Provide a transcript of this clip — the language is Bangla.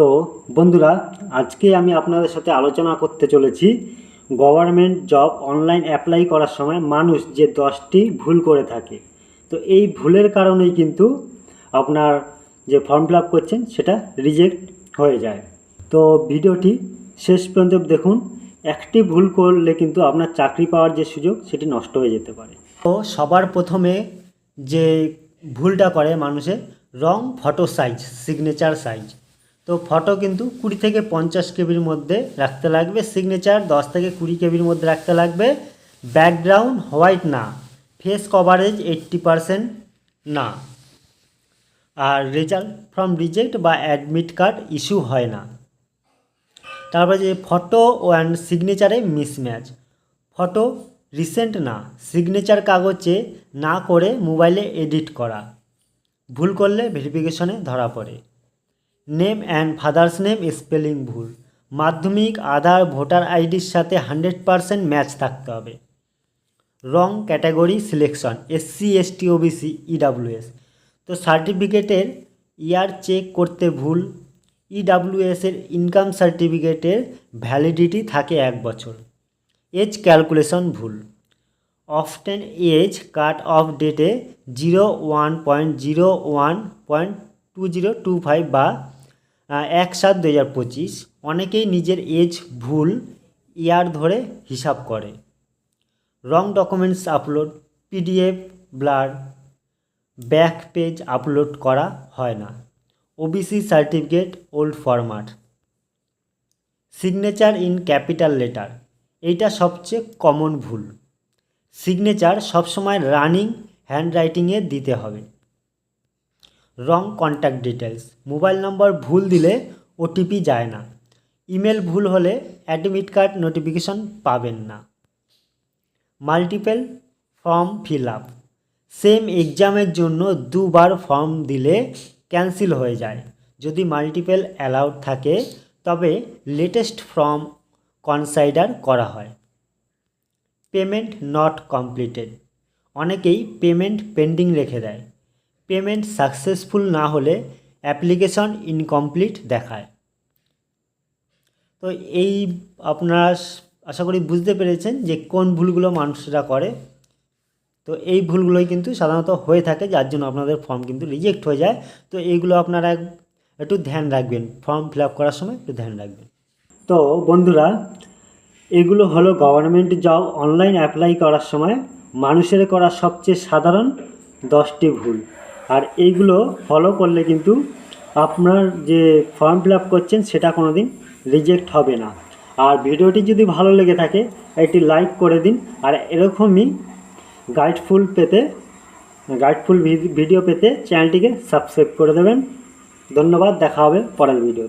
তো বন্ধুরা, আজকে আমি আপনাদের সাথে আলোচনা করতে চলেছি গভর্নমেন্ট জব অনলাইন অ্যাপ্লাই করার সময় মানুষ যে দশটি ভুল করে থাকে। তো এই ভুলের কারণেই কিন্তু আপনার যে ফর্ম ফিল করছেন, সেটা রিজেক্ট হয়ে যায়। তো ভিডিওটি শেষ পর্যন্ত দেখুন। একটি ভুল করলে কিন্তু আপনার চাকরি পাওয়ার যে সুযোগ, সেটি নষ্ট হয়ে যেতে পারে। তো সবার প্রথমে যে ভুলটা করে মানুষের wrong photo size signature size তো ফটো কিন্তু কুড়ি থেকে পঞ্চাশ কেবির মধ্যে রাখতে লাগবে সিগনেচার দশ থেকে কুড়ি কেবির মধ্যে রাখতে লাগবে। ব্যাকগ্রাউন্ড হোয়াইট না ফেস কভারেজ এইট্টি পারসেন্ট না। আর রেজাল্ট ফ্রম রিজেক্ট বা অ্যাডমিট কার্ড ইস্যু হয় না। তারপরে যে ফটো অ্যান্ড সিগনেচারে মিসম্যাচ ফটো রিসেন্ট না সিগনেচার কাগজে না করে মোবাইলে এডিট করা। ভুল করলে ভেরিফিকেশনে ধরা পড়ে। Name and father's name spelling ভুল। মাধ্যমিক, আধার, ভোটার আইডির সাথে হান্ড্রেড পারসেন্ট ম্যাচ থাকতে হবে। Wrong category selection SC ST OBC EWS তো সার্টিফিকেটের ইয়ার চেক করতে ভুল। ইডাব্লিউএস এর ইনকাম সার্টিফিকেটের ভ্যালিডিটি থাকে এক বছর। এজ ক্যালকুলেশন ভুল। অফটেন এজ কাট অফ ডেটে zero one point zero one point two zero two five বা এক সাত দু হাজার পঁচিশ, অনেকেই নিজের এজ, ভুল, ইয়ার ধরে হিসাব করে। Wrong documents upload, PDF, blur, back page upload করা হয় না। OBC certificate, old format. Signature in capital letter, এইটা সবচেয়ে কমন ভুল। সিগনেচার সবসময় রানিং হ্যান্ডরাইটিংয়ে দিতে হবে। Wrong contact details mobile number ভুল দিলে ওটিপি যায় না। ইমেল ভুল হলে অ্যাডমিট কার্ড নোটিফিকেশন পাবেন না। Multiple form fill up same এক্সামের জন্য দুবার ফর্ম দিলে ক্যান্সেল হয়ে যায়। যদি মাল্টিপেল অ্যালাউড থাকে, তবে লেটেস্ট ফর্ম কনসাইডার করা হয়। পেমেন্ট নট কমপ্লিটেড অনেকেই পেমেন্ট পেন্ডিং রেখে দেয়। পেমেন্ট সাকসেসফুল না হলে অ্যাপ্লিকেশন ইনকমপ্লিট দেখায়। তো এই আপনারা আশা করি বুঝতে পেরেছেন যে কোন ভুলগুলো মানুষরা করে। তো এই ভুলগুলোই কিন্তু সাধারণত হয়ে থাকে, যার জন্য আপনাদের ফর্ম কিন্তু রিজেক্ট হয়ে যায়। তো এইগুলো আপনারা এক- একটু ধ্যান রাখবেন। ফর্ম ফিল করার সময় একটু ধ্যান রাখবেন। তো বন্ধুরা, এগুলো হলো গভর্নমেন্ট জব অনলাইন অ্যাপ্লাই করার সময় মানুষের করা সবচেয়ে সাধারণ দশটি ভুল। আর এইগুলো ফলো করলে কিন্তু আপনার যে ফর্ম ফিল আপ করছেন সেটা কোনো দিন রিজেক্ট হবে না। আর ভিডিওটি যদি ভালো লেগে থাকে, একটি লাইক করে দিন। আর এরকমই গাইডফুল পেতে গাইডফুল ভিডিও পেতে চ্যানেলটিকে সাবস্ক্রাইব করে দেবেন। ধন্যবাদ, দেখা হবে পরের ভিডিও